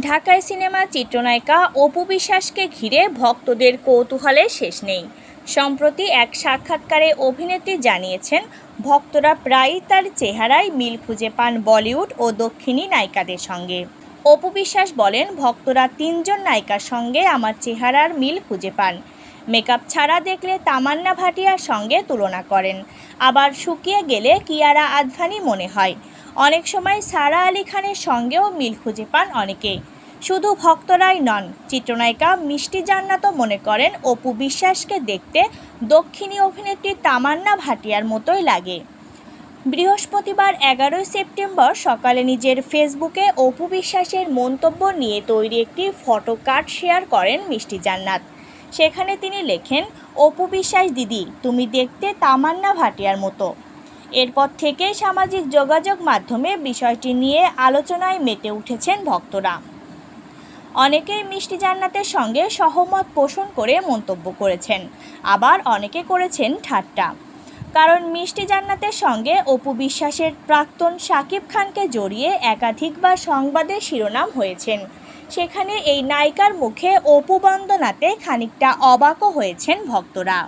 ঢাকায় সিনেমা, চিত্রনায়িকা, অপু বিশ্বাসকে ঘিরে ভক্তদের কৌতূহলের শেষ নেই। সম্প্রতি এক সাক্ষাৎকারে অভিনেত্রী জানিয়েছেন, ভক্তরা প্রায়ই তার চেহারায় মিল খুঁজে পান বলিউড ও দক্ষিণী নায়িকাদের সঙ্গে। অপু বিশ্বাস বলেন, ভক্তরা তিনজন নায়িকার সঙ্গে আমার চেহারার মিল খুঁজে পান। মেকআপ ছাড়া দেখলে তামান্না ভাটিয়ার সঙ্গে তুলনা করেন। আবার শুকিয়ে গেলে কিয়ারা আদভানি মনে হয়। অনেক সময় সারা আলী খানের সঙ্গেও মিল খুঁজে পান অনেকে। শুধু ভক্তরাই নন, চিত্রনায়িকা মিষ্টি জান্নাতও মনে করেন অপু বিশ্বাসকে দেখতে দক্ষিণী অভিনেত্রী তামান্না ভাটিয়ার মতোই লাগে। বৃহস্পতিবার এগারোই সেপ্টেম্বর সকালে নিজের ফেসবুকে অপু বিশ্বাসের মন্তব্য নিয়ে তৈরি একটি ফটো কার্ড শেয়ার করেন মিষ্টি জান্নাত। সেখানে তিনি লেখেন, অপু বিশ্বাস দিদি, তুমি দেখতে তামান্না ভাটিয়ার মতো। এরপর থেকেই সামাজিক যোগাযোগ মাধ্যমে বিষয়টি নিয়ে আলোচনায় মেতে উঠেছেন ভক্তরা। অনেকেই মিষ্টি জান্নাতের সঙ্গে সহমত পোষণ করে মন্তব্য করেছেন, আবার অনেকে করেছেন ঠাট্টা। কারণ মিষ্টি জান্নাতের সঙ্গে অপু বিশ্বাসের প্রাক্তন শাকিব খানকে জড়িয়ে একাধিকবার সংবাদের শিরোনাম হয়েছেন। সেখানে এই নায়িকার মুখে অপু বন্দনাতে খানিকটা অবাকও হয়েছেন ভক্তরা।